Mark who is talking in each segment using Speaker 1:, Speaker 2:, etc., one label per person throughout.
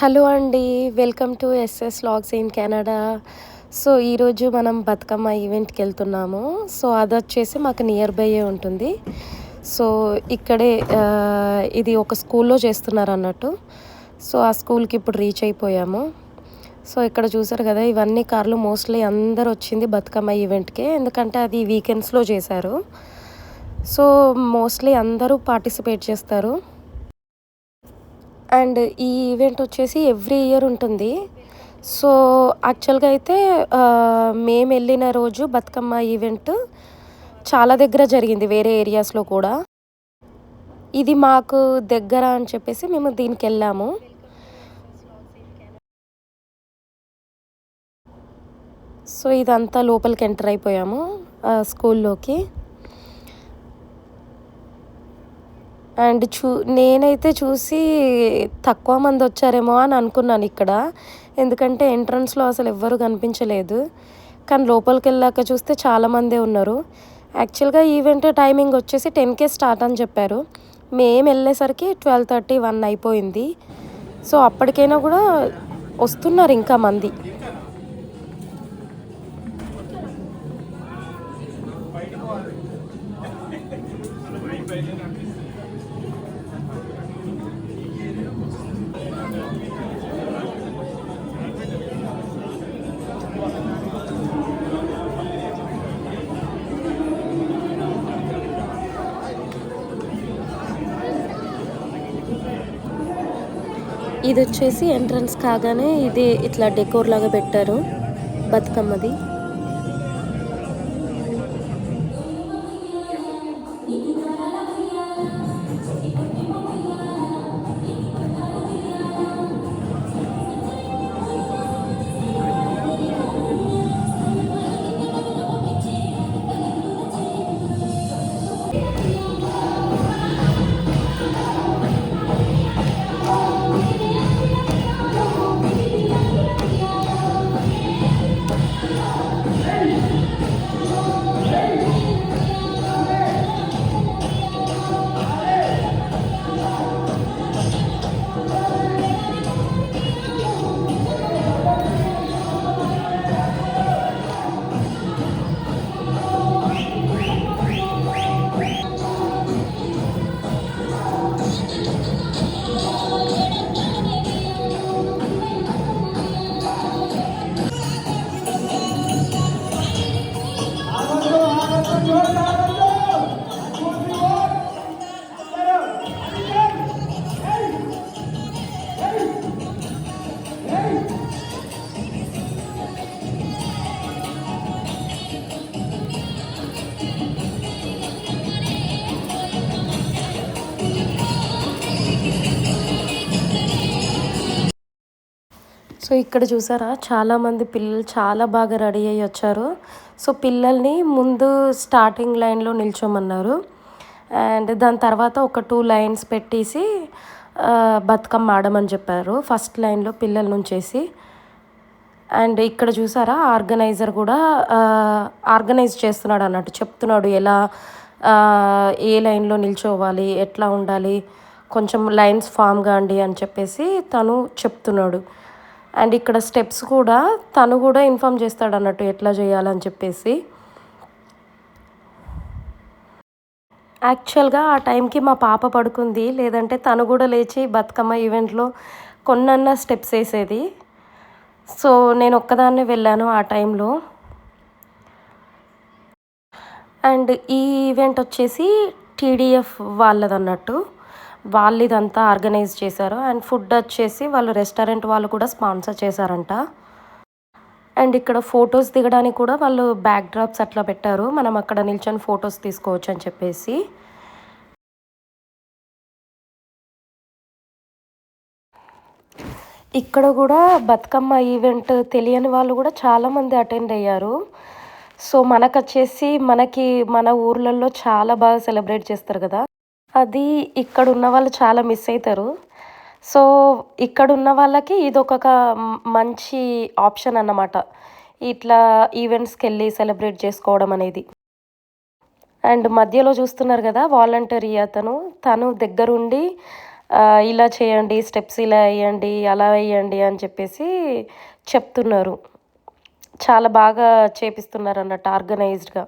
Speaker 1: Hello అండి welcome to S S logs in Canada. So ఈరోజు మనం బతుకమ్మ ఈవెంట్కి వెళ్తున్నాము. సో అది వచ్చేసి మాకు నియర్ బైయే ఉంటుంది. సో ఇక్కడే ఇది ఒక స్కూల్లో చేస్తున్నారు అన్నట్టు సో ఆ స్కూల్కి ఇప్పుడు రీచ్ అయిపోయాము. సో ఇక్కడ చూసారు కదా ఇవన్నీ కార్లు మోస్ట్లీ అందరు వచ్చింది బతుకమ్మ ఈవెంట్కే. ఎందుకంటే అది వీకెండ్స్లో చేశారు. సో మోస్ట్లీ అందరూ పార్టిసిపేట్ చేస్తారు. అండ్ ఈ ఈవెంట్ వచ్చేసి ఎవ్రీ ఇయర్ ఉంటుంది. సో యాక్చువల్గా అయితే మేము వెళ్ళిన రోజు బతుకమ్మ ఈవెంట్ చాలా దగ్గర జరిగింది వేరే ఏరియాస్లో కూడా. ఇది మాకు దగ్గర అని చెప్పేసి మేము దీనికి వెళ్ళాము. సో ఇదంతా లోపలికి ఎంటర్ అయిపోయాము స్కూల్లోకి. అండ్ చూ నేనైతే చూసి తక్కువ మంది వచ్చారేమో అని అనుకున్నాను ఇక్కడ. ఎందుకంటే ఎంట్రన్స్లో అసలు ఎవ్వరు కనిపించలేదు. కానీ లోపలికి వెళ్ళాక చూస్తే చాలామందే ఉన్నారు. యాక్చువల్గా ఈవెంట్ టైమింగ్ వచ్చేసి టెన్కే స్టార్ట్ అని చెప్పారు. మేము వెళ్ళేసరికి ట్వెల్వ్ థర్టీ వన్ అయిపోయింది. సో అప్పటికైనా కూడా వస్తున్నారు ఇంకా మంది. ఇది వచ్చేసి ఎంట్రన్స్ కాగానే ఇది ఇట్లా డెకోర్ లాగా పెట్టారు బతుకమ్మది. సో ఇక్కడ చూసారా చాలామంది పిల్లలు చాలా బాగా రెడీ అయ్యి వచ్చారు. సో పిల్లల్ని ముందు స్టార్టింగ్ లైన్లో నిల్చోమన్నారు. అండ్ దాని తర్వాత ఒక టూ లైన్స్ పెట్టేసి బతుకమ్మ ఆడమని చెప్పారు ఫస్ట్ లైన్లో పిల్లల నుంచేసి. అండ్ ఇక్కడ చూసారా ఆర్గనైజర్ కూడా ఆర్గనైజ్ చేస్తున్నాడు అన్నట్టు చెప్తున్నాడు ఎలా ఏ లైన్లో నిల్చోవాలి ఎట్లా ఉండాలి కొంచెం లైన్స్ ఫామ్ కాండి అని చెప్పేసి తను చెప్తున్నాడు. అండ్ ఇక్కడ స్టెప్స్ కూడా తను కూడా ఇన్ఫామ్ చేస్తాడు అన్నట్టు ఎట్లా చేయాలని చెప్పేసి. యాక్చువల్గా ఆ టైంకి మా పాప పడుకుంది లేదంటే తను కూడా లేచి బతుకమ్మ ఈవెంట్లో కొన్నన్న స్టెప్స్ వేసేది. సో నేను ఒక్కదాన్నే వెళ్ళాను ఆ టైంలో. అండ్ ఈ ఈవెంట్ వచ్చేసి టీడీఎఫ్ వాళ్ళదన్నట్టు. వాళ్ళు ఇదంతా ఆర్గనైజ్ చేశారు. అండ్ ఫుడ్ వచ్చేసి వాళ్ళు రెస్టారెంట్ వాళ్ళు కూడా స్పాన్సర్ చేశారంట. అండ్ ఇక్కడ ఫొటోస్ దిగడానికి కూడా వాళ్ళు బ్యాక్ డ్రాప్స్ అట్లా పెట్టారు. మనం అక్కడ నిల్చొని ఫొటోస్ తీసుకోవచ్చు అని చెప్పేసి. ఇక్కడ కూడా బతుకమ్మ ఈవెంట్ తెలియని వాళ్ళు కూడా చాలామంది అటెండ్ అయ్యారు. సో మనకు వచ్చేసి మనకి మన ఊర్లలో చాలా బాగా సెలబ్రేట్ చేస్తారు కదా. అది ఇక్కడ ఉన్న వాళ్ళు చాలా మిస్ అవుతారు సో ఇక్కడ ఉన్న వాళ్ళకి ఇది ఒక మంచి ఆప్షన్ అన్నమాట. ఇట్లా ఈవెంట్స్కి వెళ్ళి సెలబ్రేట్ చేసుకోవడం అనేది. అండ్ మధ్యలో చూస్తున్నారు కదా వాలంటరీ అతను. తను దగ్గరుండి ఇలా చేయండి స్టెప్స్ ఇలా వేయండి అలా వేయండి అని చెప్పేసి చెప్తున్నారు. చాలా బాగా చేపిస్తున్నారు అన్నట్టు ఆర్గనైజ్డ్గా.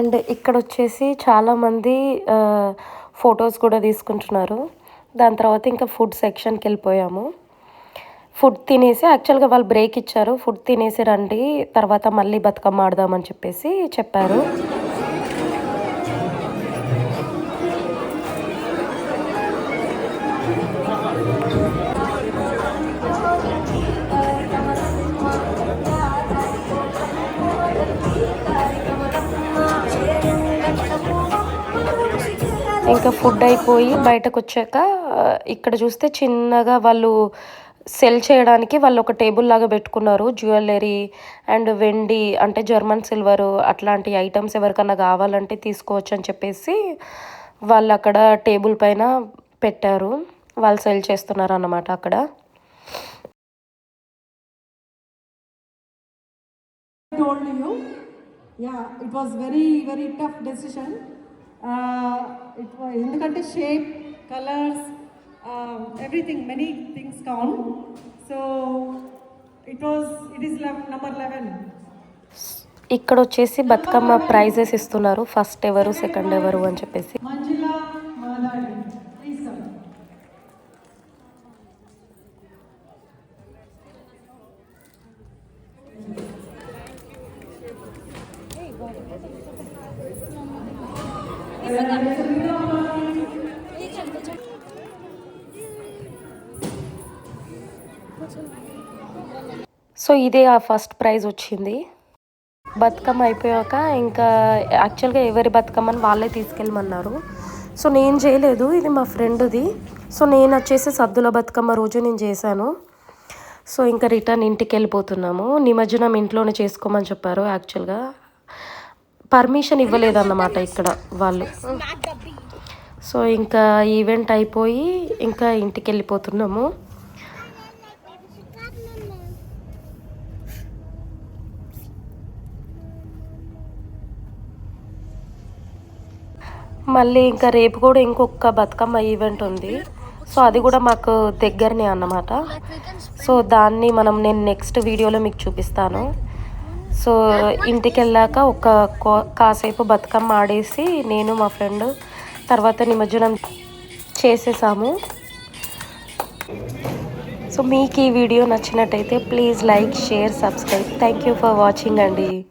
Speaker 1: అండ్ ఇక్కడ వచ్చేసి చాలామంది ఫొటోస్ కూడా తీసుకుంటున్నారు. దాని తర్వాత ఇంకా ఫుడ్ సెక్షన్కి వెళ్ళిపోయాము ఫుడ్ తినేసి యాక్చువల్గా వాళ్ళు బ్రేక్ ఇచ్చారు. ఫుడ్ తినేసి రండి తర్వాత మళ్ళీ బతుకమ్మ ఆడదామని చెప్పేసి చెప్పారు. ఇంకా ఫుడ్ అయిపోయి బయటకు వచ్చాక ఇక్కడ చూస్తే చిన్నగా వాళ్ళు సెల్ చేయడానికి వాళ్ళు ఒక టేబుల్ లాగా పెట్టుకున్నారు. జ్యువెలరీ అండ్ వెండి అంటే జర్మన్ సిల్వర్ అట్లాంటి ఐటమ్స్ ఎవరికన్నా కావాలంటే తీసుకోవచ్చు అని చెప్పేసి వాళ్ళు అక్కడ టేబుల్ పైన పెట్టారు. వాళ్ళు సెల్ చేస్తున్నారు అన్నమాట అక్కడ
Speaker 2: told you yeah it was very very tough decision. ఎందుకంటే shape colours everything many things count so it was it is number eleven
Speaker 1: ఇక్కడ వచ్చేసి బతుకమ్మ ప్రైజెస్ ఇస్తున్నారు. ఫస్ట్ ఎవరు సెకండ్ ఎవరు అని చెప్పేసి. సో ఇదే ఆ ఫస్ట్ ప్రైజ్ వచ్చింది. బతుకమ్మ అయిపోయాక ఇంకా యాక్చువల్గా ఎవరి బతుకమ్మని వాళ్ళే తీసుకెళ్ళమన్నారు. సో నేను చేయలేదు ఇది మా ఫ్రెండ్ది. సో నేను వచ్చేసి సద్దుల బతుకమ్మ రోజు నేను చేశాను. సో ఇంకా రిటర్న్ ఇంటికి వెళ్ళిపోతున్నాము. నిమజ్జనం ఇంట్లోనే చేసుకోమని చెప్పారు యాక్చువల్గా. పర్మిషన్ ఇవ్వలేదన్నమాట ఇక్కడ వాళ్ళు. సో ఇంకా ఈవెంట్ అయిపోయి ఇంకా ఇంటికి వెళ్ళిపోతున్నాము. మళ్ళీ ఇంకా రేపు కూడా ఇంకొక బతుకమ్మ ఈవెంట్ ఉంది. సో అది కూడా మాకు దగ్గరనే అన్నమాట. సో దాన్ని మనం నేను నెక్స్ట్ వీడియోలో మీకు చూపిస్తాను. సో ఇంటికి వెళ్ళాక ఒక కో- కాసేపు బతుకమ్మ ఆడేసి నేను మా ఫ్రెండ్ తర్వాత నిమజ్జనం చేసేసాము. సో మీకు ఈ వీడియో నచ్చినట్టయితే please like share subscribe. Thank you for watching అండి.